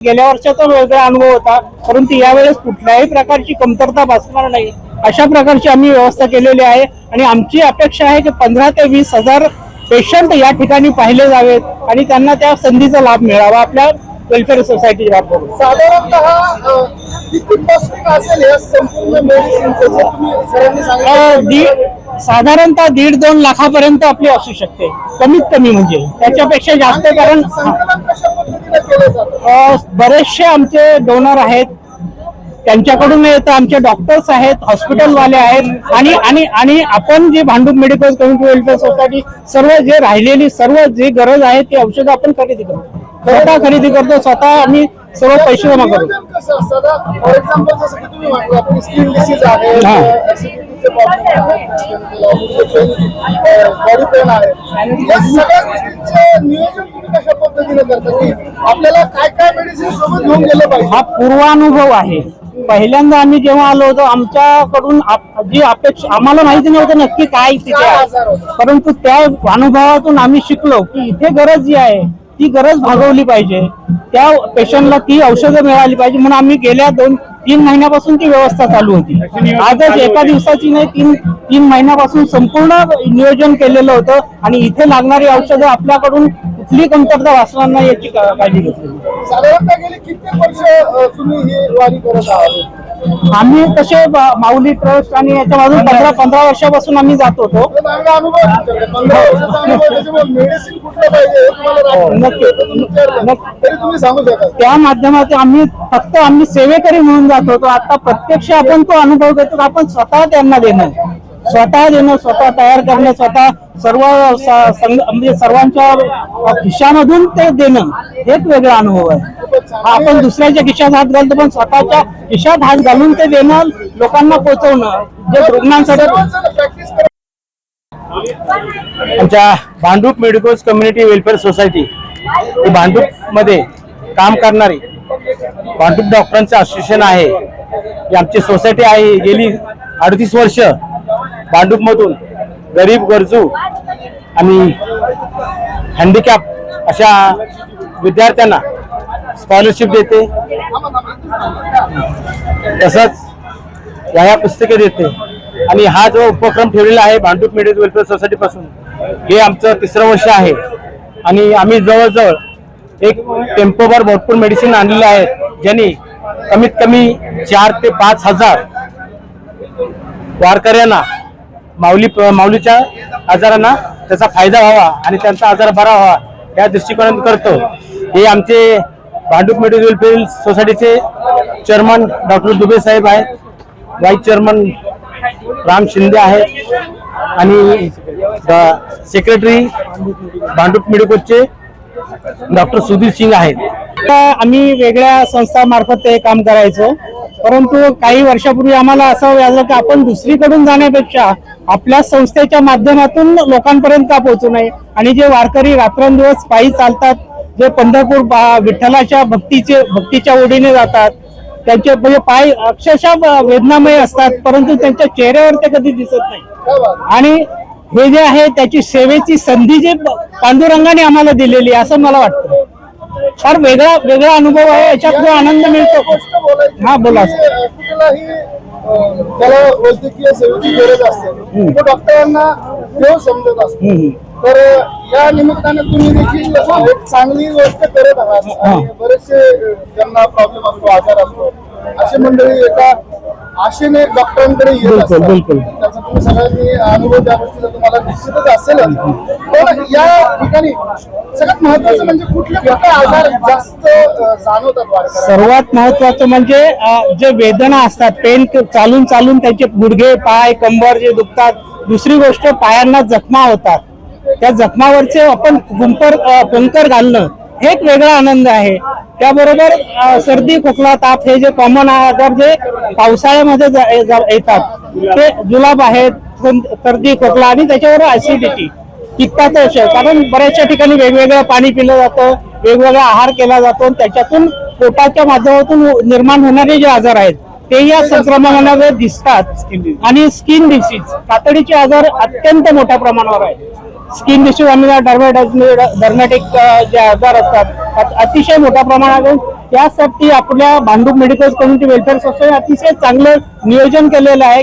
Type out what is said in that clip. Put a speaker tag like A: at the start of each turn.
A: गेल्या वर्षाचा वेगळा अनुभव होता परंतु यावेळेस कुठल्याही प्रकारची कमतरता भासणार नाही. अशा प्रकारची आम्ही व्यवस्था केलेली आहे आणि आमची अपेक्षा आहे की पंधरा ते वीस हजार पेशंट या ठिकाणी पाहिले जावेत आणि त्यांना त्या संधीचा लाभ मिळावा आपल्या वेलफेअर बाबतीत
B: साधारणतः
A: साधारणतः दीड दोन लाखापर्यंत आपली असू शकते कमीत कमी म्हणजे. त्याच्यापेक्षा जास्त कारण बरेचसे आमचे डोनर आहेत. त्यांच्याकडून येतं आमचे डॉक्टर्स आहेत हॉस्पिटलवाले आहेत. आणि आणि आणि आपण जे Bhandup medical community welfare society सर्व जे राहिलेली सर्व जी गरज आहे ती औषधं आपण खरेदी करतो. स्वतः खरेदी करतो स्वतः आम्ही सर्व पैसे जमा करतो.
B: नियोजन
A: हा.
B: पद्धतीने करता की आपल्याला काय काय मेडिसिन सोबत घेऊन गेलं पाहिजे?
A: हा पूर्वानुभव आहे. पहिल्यांदा आम्ही जेव्हा आलो होतो आमच्याकडून आप- जी अपेक्षा आम्हाला माहिती नव्हतं नक्की काय तिथे आहे. परंतु त्या अनुभवातून आम्ही शिकलो की इथे गरज जी आहे ती गरज भागवली पाहिजे. त्या पेशंटला ती औषधं मिळाली पाहिजे. म्हणून आम्ही गेल्या दोन तीन महिन्यापासून ती व्यवस्था चालू होती. आजच एका दिवसाची नाही तीन तीन महिन्यापासून संपूर्ण नियोजन केलेलं होतं आणि इथे लागणारी औषधं आपल्याकडून कुठली कमतरता वाचणार नाही याची काळजी घेतली
B: साधारणतः गेली कित्येक वर्ष अ, तुम्ही ही वारी करत आहात
A: आम्ही तसे ब- माऊली ट्रस्ट आणि याच्यामधून पंधरा पंधरा वर्षापासून आम्ही जात होतो
B: तर चांगला अनुभव आहे तुमच्याकडे. पंधरा वर्षाचा अनुभव आहे. त्याच्यामुळे मेडिसिन कुठलं पाहिजे हे तुम्हाला रात्री
A: नक्की.
B: तर तुम्ही विचारलं.
A: नक्की.
B: तरी तुम्ही सांगू शकाल
A: त्या माध्यमातून आम्ही फक्त आम्ही सेवेकरी म्हणून जात होतो आता प्रत्यक्ष आपण तो अनुभव घेतो आपण स्वतः त्यांना देणं स्वतः देणं स्वतः तयार करणं स्वतः सर्व म्हणजे सर्वांच्या खिशामधून ते देणं हेच एक वेगळा अनुभव आहे. हा आपण दुसऱ्याच्या खिशात हात घालतो पण स्वतःच्या खिशात हात घालून ते देणं लोकांना पोहोचवणं जे रुग्णांसाठी
C: आमच्या Bhandup medicos community welfare society ही भांडूपमध्ये काम करणारी भांडूप डॉक्टरांचं असोसिएशन आहे. आमची सोसायटी आहे गेली अडतीस वर्ष भांडूपमधून. गरीब गरजू आणि हँडिकॅप अशा विद्यार्थ्यांना स्कॉलरशिप देते. तसंच या पुस्तके देते आणि हा जो उपक्रम ठेवलेला आहे भांडूप मेडिकल वेलफेअर सोसायटीपासून हे आमचं तिसरं वर्ष आहे. आणि आम्ही जवळजवळ एक टेम्पोवर भरपूर मेडिसिन आणलेले आहेत ज्यांनी कमीत कमी चार ते पाच हजार वारकऱ्यांना माऊली माऊलीच्या आजारांना त्याचा फायदा व्हावा आणि त्यांचा आजार बरा व्हावा या दृष्टिकोनात करतो. हे आमचे भांडूप मेडिकल वेलफेअर सोसायटीचे चेअरमन डॉक्टर दुबे साहेब आहेत. व्हाईस चेअरमन राम शिंदे आहेत आणि सेक्रेटरी भांडूप मेडिकलचे डॉक्टर सुधीर सिंग आहेत.
A: आम्ही वेगळ्या संस्थामार्फत ते काम करायचो. परंतु काही वर्षापूर्वी आम्हाला असं व्याजलं की आपण दुसरीकडून जाण्यापेक्षा आपल्या संस्थेच्या माध्यमातून लोकांपर्यंत का पोहोचू नये. आणि जे वारकरी रात्रंदिवस पायी चालतात जे पंढरपूर विठ्ठलाच्या भक्तीचे भक्तीच्या ओढीने जातात त्यांचे म्हणजे पाय अक्षरशः वेदनामय असतात परंतु त्यांच्या चेहऱ्यावर ते कधी दिसत नाही. आणि हे जे आहे त्याची सेवेची संधी जे पांडुरंगाने आम्हाला दिलेली असं मला वाटतं. फार वेगळा वेगळा अनुभव आहे याच्यात जो आनंद मिळतो. हा, बोला.
B: त्याला वैद्यकीय सेवेची गरज असते. तो डॉक्टरांना देव समजत असतो. तर या निमित्ताने तुम्ही देखील एक चांगली गोष्ट करत आहात. बरेचसे अ, ज्यांना प्रॉब्लेम असतो आजार असतो. अशी मंडळी एका आशेने डॉक्टरांकडे येत
A: बिलकुल,
B: असतात
A: बिलकुल.
B: त्याचा तुम्ही सगळ्यांनी अनुभव त्या गोष्टीचा तुम्हाला निश्चितच असेलच पण या ठिकाणी सगळ्यात महत्वाचं म्हणजे कुठले कुठले आजार जास्त अ, जाणवतात वारकऱ्यांना?
A: सर्वात महत्वाचं म्हणजे अं, जे वेदना असतात पेन चालून चालून त्यांचे गुडघे पाय कंबर जे दुखतात दुसरी गोष्ट पायांना जखमा होतात त्या जखमावरचे आपण कुंपर अं, कुंकर घालणं हे एक वेगळा आनंद आहे त्याबरोबर सर्दी खोकला ताप हे जे कॉमन आजार जे पावसाळ्यामध्ये येतात ते जुलाब आहेत सर्दी खोकला आणि त्याच्यावर ऍसिडिटी पित्ताचा विषय. कारण बऱ्याचशा ठिकाणी वेगवेगळं पाणी पिलं जातं वेगवेगळा आहार केला जातो आणि त्याच्यातून पोटाच्या माध्यमातून निर्माण होणारे जे आजार आहेत ते या संक्रमणामध्ये दिसतात. आणि स्किन डिसीज पातळीचे आजार अत्यंत मोठ्या प्रमाणावर आहेत. स्किन डिश्यू आणि डर्मॅटिक जे आजार असतात अतिशय मोठ्या प्रमाणात त्यासाठी आपल्या Bhandup medical community welfare society अतिशय चांगलं नियोजन केलेलं आहे.